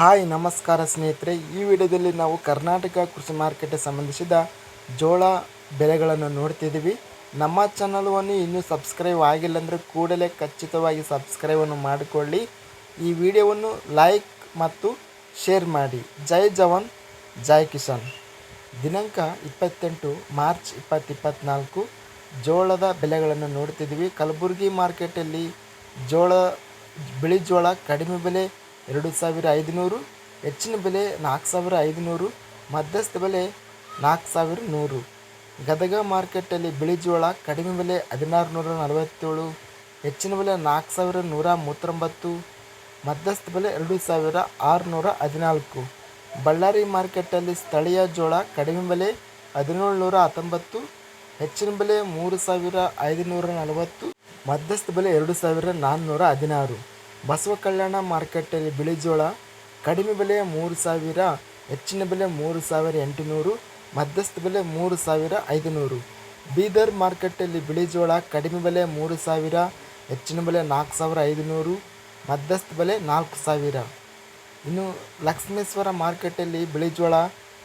Hi, ನಮಸ್ಕಾರ ಸ್ನೇಹಿತರೆ. ಈ ವಿಡಿಯೋದಲ್ಲಿ ನಾವು ಕರ್ನಾಟಕ ಕೃಷಿ ಮಾರ್ಕೆಟ್ಗೆ ಸಂಬಂಧಿಸಿದ ಜೋಳ ಬೆಲೆಗಳನ್ನು ನೋಡ್ತಿದ್ದೀವಿ. ನಮ್ಮ ಚಾನಲನ್ನು ಇನ್ನೂ ಸಬ್ಸ್ಕ್ರೈಬ್ ಆಗಿಲ್ಲ ಅಂದರೆ ಕೂಡಲೇ ಖಚಿತವಾಗಿ ಸಬ್ಸ್ಕ್ರೈಬನ್ನು ಮಾಡಿಕೊಳ್ಳಿ. ಈ ವಿಡಿಯೋವನ್ನು ಲೈಕ್ ಮತ್ತು ಶೇರ್ ಮಾಡಿ. ಜೈ ಜವಾನ್, ಜೈ ಕಿಸಾನ್. ದಿನಾಂಕ ಇಪ್ಪತ್ತೆಂಟು ಮಾರ್ಚ್ ಇಪ್ಪತ್ತು ಇಪ್ಪತ್ತ್ನಾಲ್ಕು ಜೋಳದ ಬೆಲೆಗಳನ್ನು ನೋಡ್ತಿದ್ದೀವಿ. ಕಲಬುರಗಿ ಮಾರ್ಕೆಟಲ್ಲಿ ಜೋಳ, ಬಿಳಿ ಜೋಳ ಕಡಿಮೆ ಬೆಲೆ ಎರಡು ಸಾವಿರ ಐದುನೂರು, ಹೆಚ್ಚಿನ ಬೆಲೆ ನಾಲ್ಕು ಸಾವಿರ ಐದುನೂರು, ಮಧ್ಯಸ್ಥ ಬೆಲೆ ನಾಲ್ಕು ಸಾವಿರ ನೂರು. ಗದಗ ಮಾರ್ಕೆಟಲ್ಲಿ ಬಿಳಿ ಜೋಳ, ಕಡಿಮೆ ಬೆಲೆ ಹದಿನಾರು ನೂರ ನಲವತ್ತೇಳು, ಹೆಚ್ಚಿನ ಬೆಲೆ ನಾಲ್ಕು ಸಾವಿರ ನೂರ ಮೂವತ್ತೊಂಬತ್ತು, ಮಧ್ಯಸ್ಥ ಬೆಲೆ ಎರಡು ಸಾವಿರ ಆರುನೂರ ಹದಿನಾಲ್ಕು. ಬಳ್ಳಾರಿ ಮಾರ್ಕೆಟಲ್ಲಿ ಸ್ಥಳೀಯ ಜೋಳ, ಕಡಿಮೆ ಬೆಲೆ ಹದಿನೇಳು ನೂರ ಹತ್ತೊಂಬತ್ತು, ಹೆಚ್ಚಿನ ಬೆಲೆ ಮೂರು ಸಾವಿರ ಐದುನೂರ ನಲವತ್ತು, ಮಧ್ಯಸ್ಥ ಬೆಲೆ ಎರಡು ಸಾವಿರ ನಾನ್ನೂರ ಹದಿನಾರು. ಬಸವ ಕಲ್ಯಾಣ ಮಾರ್ಕೆಟಲ್ಲಿ ಬಿಳಿ ಜೋಳ, ಕಡಿಮೆ ಬೆಲೆ ಮೂರು ಸಾವಿರ, ಹೆಚ್ಚಿನ ಬೆಲೆ ಮೂರು ಸಾವಿರ ಎಂಟುನೂರು, ಮಧ್ಯಸ್ಥ ಬೆಲೆ ಮೂರು ಸಾವಿರ ಐದುನೂರು. ಬೀದರ್ ಮಾರ್ಕೆಟಲ್ಲಿ ಬಿಳಿ ಜೋಳ, ಕಡಿಮೆ ಬೆಲೆ ಮೂರು ಸಾವಿರ, ಹೆಚ್ಚಿನ ಬೆಲೆ ನಾಲ್ಕು ಸಾವಿರ ಐದುನೂರು, ಮಧ್ಯಸ್ಥ ಬೆಲೆ ನಾಲ್ಕು ಸಾವಿರ. ಇನ್ನು ಲಕ್ಷ್ಮೇಶ್ವರ ಮಾರ್ಕೆಟಲ್ಲಿ ಬಿಳಿ ಜೋಳ,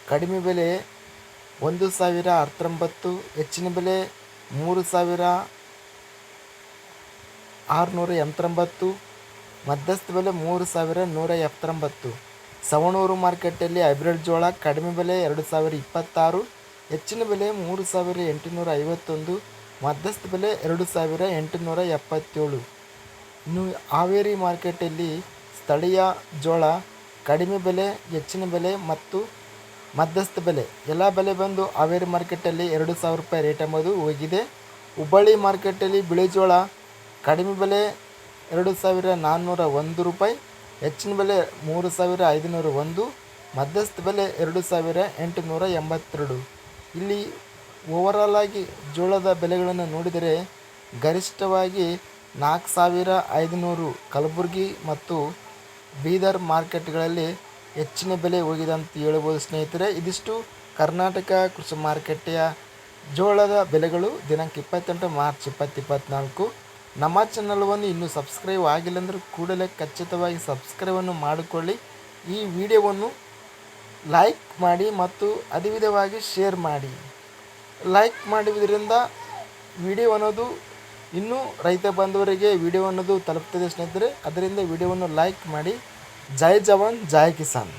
ಕಡಿಮೆ ಬೆಲೆ ಒಂದು ಸಾವಿರ ಹತ್ತೊಂಬತ್ತು, ಹೆಚ್ಚಿನ ಬೆಲೆ ಮೂರು ಸಾವಿರ ಆರುನೂರ ಎಂಬತ್ತೊಂಬತ್ತು ಮಧ್ಯಸ್ಥ ಬೆಲೆ ಮೂರು ಸಾವಿರ ನೂರ ಎಪ್ಪತ್ತೊಂಬತ್ತು. ಸವಣೂರು ಮಾರ್ಕೆಟಲ್ಲಿ ಹೈಬ್ರಿಡ್ ಜೋಳ ಕಡಿಮೆ ಬೆಲೆ ಎರಡು ಸಾವಿರ ಇಪ್ಪತ್ತಾರು, ಹೆಚ್ಚಿನ ಬೆಲೆ ಮೂರು ಸಾವಿರ ಎಂಟುನೂರ ಐವತ್ತೊಂದು, ಮಧ್ಯಸ್ಥ ಬೆಲೆ ಎರಡು ಸಾವಿರ ಎಂಟುನೂರ ಎಪ್ಪತ್ತೇಳು. ಇನ್ನು ಹಾವೇರಿ ಮಾರ್ಕೆಟಲ್ಲಿ ಸ್ಥಳೀಯ ಜೋಳ ಕಡಿಮೆ ಬೆಲೆ, ಹೆಚ್ಚಿನ ಬೆಲೆ ಮತ್ತು ಮಧ್ಯಸ್ಥ ಬೆಲೆ. ಎಲ್ಲ ಬೆಲೆ ಬಂದು ಹಾವೇರಿ ಮಾರ್ಕೆಟಲ್ಲಿ ಎರಡು ಸಾವಿರ ರೂಪಾಯಿ ರೇಟ್ ಎಂಬುದು ಹೋಗಿದೆ. ಹುಬ್ಬಳ್ಳಿ ಮಾರ್ಕೆಟಲ್ಲಿ ಬಿಳಿ ಜೋಳ ಕಡಿಮೆ ಬೆಲೆ ಎರಡು ಸಾವಿರ ನಾನ್ನೂರ ಒಂದು ರೂಪಾಯಿ, ಹೆಚ್ಚಿನ ಬೆಲೆ ಮೂರು ಸಾವಿರ ಐದುನೂರ ಒಂದು, ಮಧ್ಯಸ್ಥ ಬೆಲೆ ಎರಡು ಸಾವಿರ ಎಂಟುನೂರ ಎಂಬತ್ತೆರಡು. ಇಲ್ಲಿ ಓವರಾಲ್ ಆಗಿ ಜೋಳದ ಬೆಲೆಗಳನ್ನು ನೋಡಿದರೆ, ಗರಿಷ್ಠವಾಗಿ ನಾಲ್ಕು ಸಾವಿರ ಐದುನೂರು ಕಲಬುರಗಿ ಮತ್ತು ಬೀದರ್ ಮಾರ್ಕೆಟ್ಗಳಲ್ಲಿ ಹೆಚ್ಚಿನ ಬೆಲೆ ಹೋಗಿದೆ ಅಂತ ಹೇಳ್ಬೋದು ಸ್ನೇಹಿತರೆ. ಇದಿಷ್ಟು ಕರ್ನಾಟಕ ಕೃಷಿ ಮಾರುಕಟ್ಟೆಯ ಜೋಳದ ಬೆಲೆಗಳು ದಿನಾಂಕ ಇಪ್ಪತ್ತೆಂಟು ಮಾರ್ಚ್ ಇಪ್ಪತ್ತು ಇಪ್ಪತ್ತ್ನಾಲ್ಕು. ನಮ್ಮ ಚಾನಲ್ವನ್ನು ಇನ್ನೂ ಸಬ್ಸ್ಕ್ರೈಬ್ ಆಗಿಲ್ಲ ಅಂದರೆ ಕೂಡಲೇ ಖಚಿತವಾಗಿ ಸಬ್ಸ್ಕ್ರೈಬನ್ನು ಮಾಡಿಕೊಳ್ಳಿ. ಈ ವಿಡಿಯೋವನ್ನು ಲೈಕ್ ಮಾಡಿ ಮತ್ತು ಅದೇ ವಿಧವಾಗಿ ಶೇರ್ ಮಾಡಿ. ಲೈಕ್ ಮಾಡುವುದರಿಂದ ವಿಡಿಯೋ ಅನ್ನೋದು ಇನ್ನೂ ರೈತ ಬಾಂಧವರಿಗೆ ವಿಡಿಯೋ ಅನ್ನೋದು ತಲುಪ್ತದೆ ಸ್ನೇಹಿತರೆ. ಅದರಿಂದ ವಿಡಿಯೋವನ್ನು ಲೈಕ್ ಮಾಡಿ. ಜೈ ಜವಾನ್, ಜೈ ಕಿಸಾನ್.